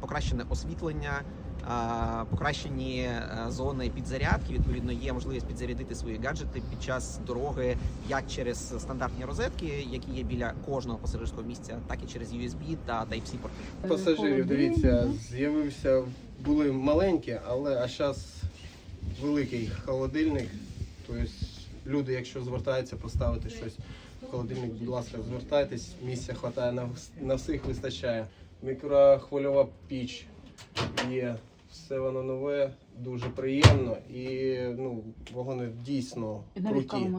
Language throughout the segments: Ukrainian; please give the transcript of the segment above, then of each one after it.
покращене освітлення. Покращені е, зони підзарядки. Відповідно, є можливість підзарядити свої гаджети під час дороги, як через стандартні розетки, які є біля кожного пасажирського місця, так і через USB та Type-C порти. Пасажирів, дивіться, з'явився, були маленькі, але а зараз великий холодильник. Тобто люди, якщо звертаються поставити щось в холодильник, будь ласка, звертайтесь, місця вистачає на, на всіх вистачає. Мікрохвильова піч є. Все воно нове, дуже приємно і ну, вагони дійсно круті.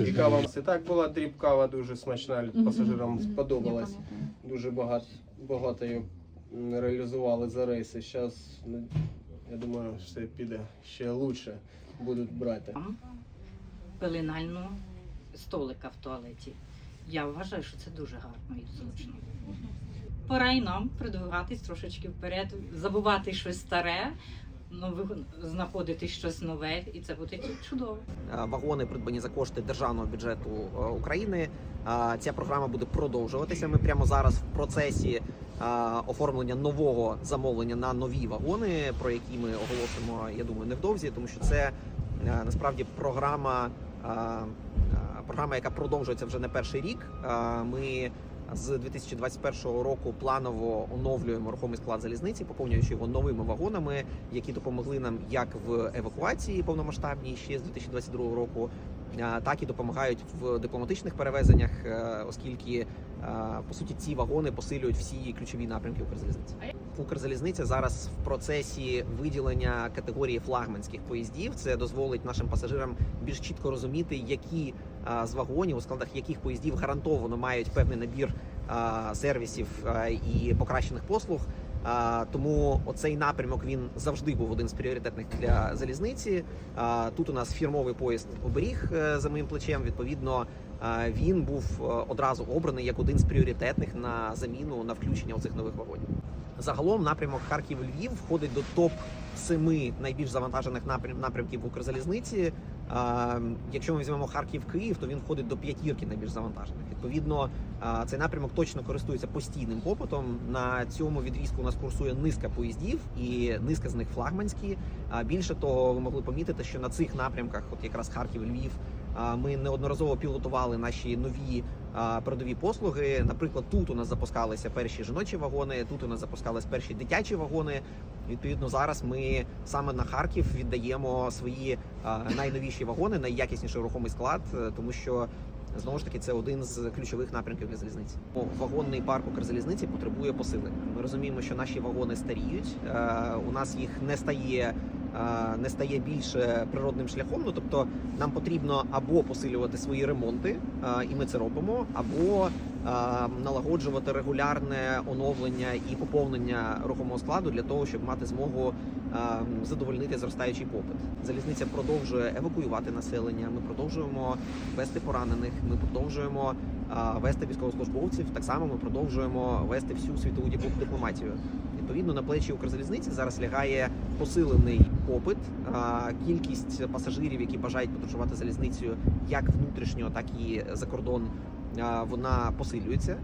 І кава це так була дріб кава дуже смачна, пасажирам сподобалась. Дуже багато, багато її реалізували за рейси. Зараз, я думаю, все піде ще краще, будуть брати. Пеленального столика в туалеті. Я вважаю, що це дуже гарно і зручно. Пора і нам продвигатись трошечки вперед, забувати щось старе, нове, знаходити щось нове, і це буде чудово. Е, вагони придбані за кошти державного бюджету е, України. Е, Ця програма буде продовжуватися. Ми прямо зараз в процесі оформлення нового замовлення на нові вагони, про які ми оголосимо, я думаю, невдовзі, тому що це насправді програма, програма, яка продовжується вже не перший рік. Ми з 2021 року планово оновлюємо рухомий склад залізниці, поповнюючи його новими вагонами, які допомогли нам як в евакуації повномасштабній ще з 2022 року, так і допомагають в дипломатичних перевезеннях, е, оскільки е, по суті ці вагони посилюють всі ключові напрямки Укрзалізниці. Укрзалізниця зараз в процесі виділення категорії флагманських поїздів. Це дозволить нашим пасажирам більш чітко розуміти, які з вагонів, у складах яких поїздів гарантовано мають певний набір сервісів і покращених послуг. Тому оцей напрямок він завжди був один з пріоритетних для залізниці. Тут у нас фірмовий поїзд оберіг е, за моїм плечем. Відповідно, він був е, одразу обраний як один з пріоритетних на заміну на включення оцих нових вагонів. Загалом напрямок Харків-Львів входить до топ семи найбільш завантажених напрям- напрямків в Укрзалізниці. Якщо ми візьмемо Харків-Київ, то він входить до п'ятірки найбільш завантажених. Відповідно, цей напрямок точно користується постійним попитом. На цьому відрізку у нас курсує низка поїздів, і низка з них флагманські. Більше того, ви могли помітити, що на цих напрямках, от якраз Харків-Львів, а, ми неодноразово пілотували наші нові передові послуги. Наприклад, тут у нас запускалися перші жіночі вагони, тут у нас запускались перші дитячі вагони. Відповідно, зараз ми саме на Харків віддаємо свої найновіші вагони, найякісніший рухомий склад, е, тому що. Знову ж таки, це один з ключових напрямків для залізниці. Вагонний парк Укрзалізниці потребує посилення. Ми розуміємо, що наші вагони старіють. е, У нас їх не стає не стає більше природним шляхом. Ну тобто нам потрібно або посилювати свої ремонти, е, і ми це робимо, або е, налагоджувати регулярне оновлення і поповнення рухомого складу для того, щоб мати змогу е, задовольнити зростаючий попит. Залізниця продовжує евакуювати населення. Ми продовжуємо вести поранених. Ми продовжуємо е, вести військовослужбовців. Так само ми продовжуємо вести всю світову дипло- дипломатію. Відповідно, на плечі Укрзалізниці зараз лягає посилений попит. Кількість пасажирів, які бажають подорожувати залізницею, як внутрішньо, так і за кордон, вона посилюється.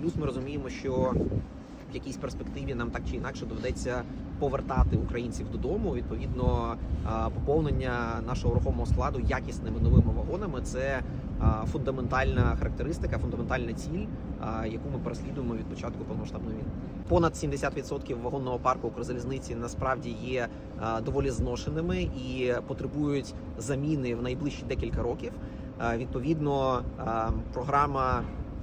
Плюс ми розуміємо, що в якійсь перспективі нам так чи інакше доведеться повертати українців додому. Відповідно, поповнення нашого рухомого складу якісними новими вагонами це фундаментальна характеристика, фундаментальна ціль, яку ми переслідуємо від початку повномасштабної війни. Понад 70% вагонного парку Укрзалізниці насправді є доволі зношеними і потребують заміни в найближчі декілька років. Відповідно, програма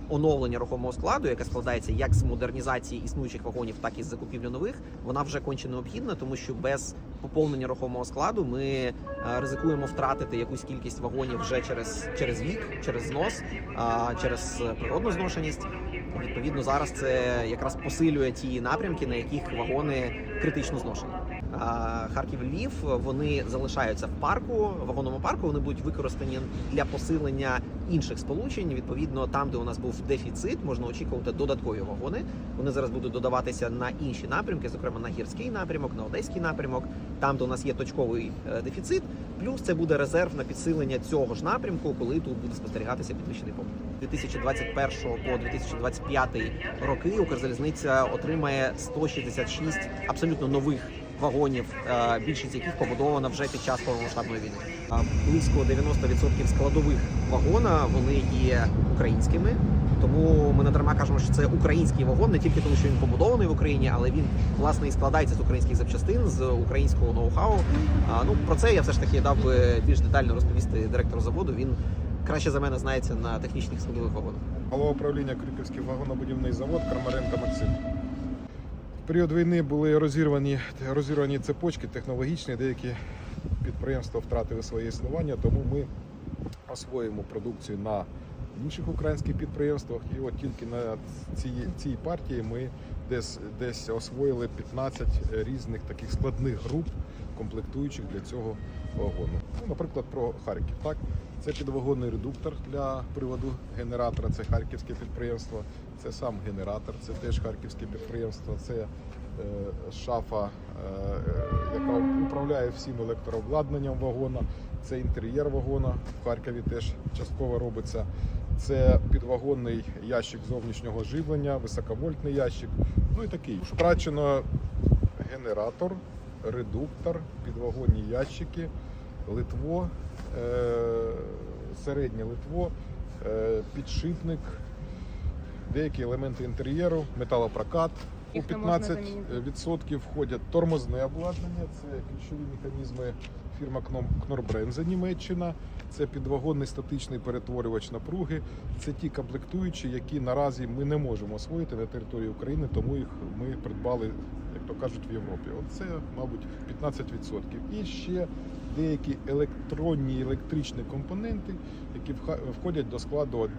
оновлення рухомого складу, яка складається як з модернізації існуючих вагонів, так і з закупівлі нових, вона вже конче необхідна, тому що без поповнення рухомого складу ми е, ризикуємо втратити якусь кількість вагонів вже через, через вік, через знос, через е, природну зношеність. Відповідно, зараз це якраз посилює ті напрямки, на яких вагони критично зношені. А, Харків-Львів, вони залишаються в парку, вагонному парку. Вони будуть використані для посилення інших сполучень. Відповідно, там, де у нас був дефіцит, можна очікувати додаткові вагони. Вони зараз будуть додаватися на інші напрямки, зокрема на гірський напрямок, на одеський напрямок, там, де у нас є точковий е, дефіцит. Плюс це буде резерв на підсилення цього ж напрямку, коли тут буде спостерігатися підвищений попит. 2021 по 2025 роки Укрзалізниця отримає 166 абсолютно нових вагонів, е, більшість яких побудована вже під час повномасштабної війни. Близько 90% складових вагона вони є українськими. Тому ми не дарма кажемо, що це український вагон, не тільки тому, що він побудований в Україні, але він власне і складається з українських запчастин, з українського ноу-хау. Ну про це я все ж таки дав би більш детально розповісти директору заводу. Він краще за мене знається на технічних складових вагонах. Голова управління Крюківський вагонобудівний завод Кармаренко Максим. Період війни були розірвані, розірвані цепочки технологічні, деякі підприємства втратили своє існування, тому ми освоїмо продукцію на інших українських підприємствах. І от тільки на цій, цій партії ми десь, десь освоїли 15 різних таких складних груп, комплектуючих для цього вагону. Ну, наприклад, про Харків. Так? Це підвагонний редуктор для приводу генератора, це харківське підприємство, це сам генератор, це теж харківське підприємство, це е, шафа, е, яка управляє всім електрообладнанням вагона, це інтер'єр вагона в Харкові теж частково робиться. Це підвагонний ящик зовнішнього живлення, високовольтний ящик, ну і такий. Втрачено генератор, редуктор, підвагонні ящики, литво, е, середнє литво, е, підшипник, деякі елементи інтер'єру, металопрокат. У Їх не можна 15% входять тормозне обладнання, це ключові механізми фірма Кнорбренза Німеччина, це підвагонний статичний перетворювач напруги. Це ті комплектуючі, які наразі ми не можемо освоїти на території України, тому їх ми придбали, то кажуть, в Європі. Оце, мабуть, 15%. І ще деякі електронні електричні компоненти, які входять до складу е,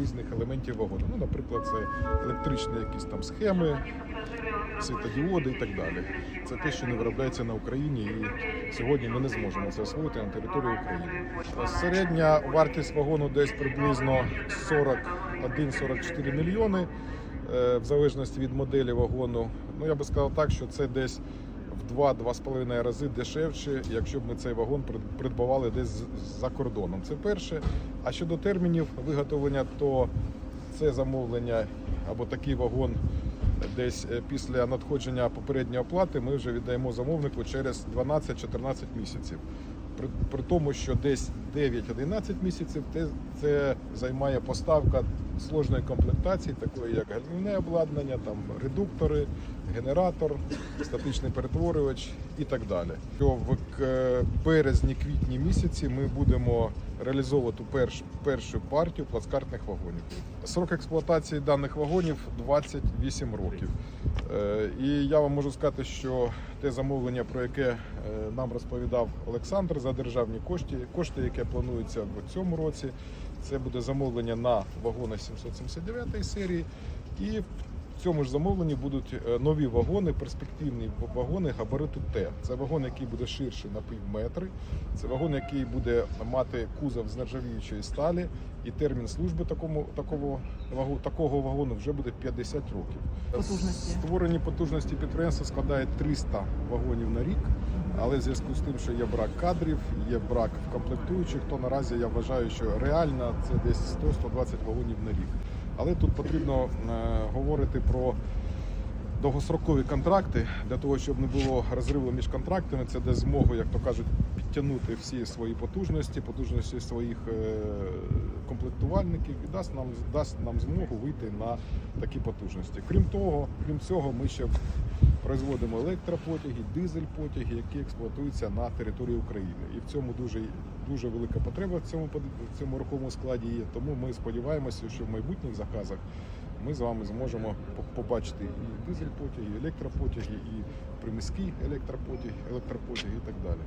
різних елементів вагону. Ну, наприклад, це електричні якісь там схеми, світодіоди і так далі. Це те, що не виробляється на Україні, і сьогодні ми не зможемо це освоїти на території України. Середня вартість вагону десь приблизно 41-44 мільйони, в залежності від моделі вагону. Ну я би сказав так, що це десь в 2-2,5 рази дешевше, якщо б ми цей вагон прид- придбавали десь за кордоном. Це перше. А щодо термінів виготовлення, то це замовлення або такий вагон десь е, після надходження попередньої оплати ми вже віддаємо замовнику через 12-14 місяців. При, при тому, що десь 9-11 місяців це займає поставка сложної комплектації, такої як гальмівне обладнання, там редуктори, генератор, статичний перетворювач і так далі. В березні-квітні місяці ми будемо реалізовувати перш, першу партію плацкартних вагонів. Срок експлуатації даних вагонів 28 років. Е, І я вам можу сказати, що те замовлення, про яке е, нам розповідав Олександр за державні кошти, кошти, яке планується в цьому році, це буде замовлення на вагони 779 серії. І в цьому ж замовленні будуть е, нові вагони, перспективні вагони габариту Т. Це вагон, який буде ширший на пів метри. Це вагон, який буде мати кузов з нержавіючої сталі, і термін служби такому такого такого вагону вже буде 50 років. Потужності. Створені потужності підприємства складають 300 вагонів на рік. Але в зв'язку з тим, що є брак кадрів, є брак комплектуючих, то наразі я вважаю, що реально це десь 100-120 вагонів на рік. Але тут потрібно е, говорити про довгострокові контракти для того, щоб не було розриву між контрактами. Це дасть змогу, як то кажуть, підтягнути всі свої потужності, потужності своїх е, комплектувальників і дасть нам дасть нам змогу вийти на такі потужності. Крім того, крім цього, ми ще производимо електропотяги, дизель-потяги, які експлуатуються на території України. І в цьому дуже дуже велика потреба в цьому в цьому рухомому складі є. Тому ми сподіваємося, що в майбутніх заказах ми з вами зможемо по- побачити і дизель-потяги, і електропотяги, і приміські електропотяги, електропотяги і так далі.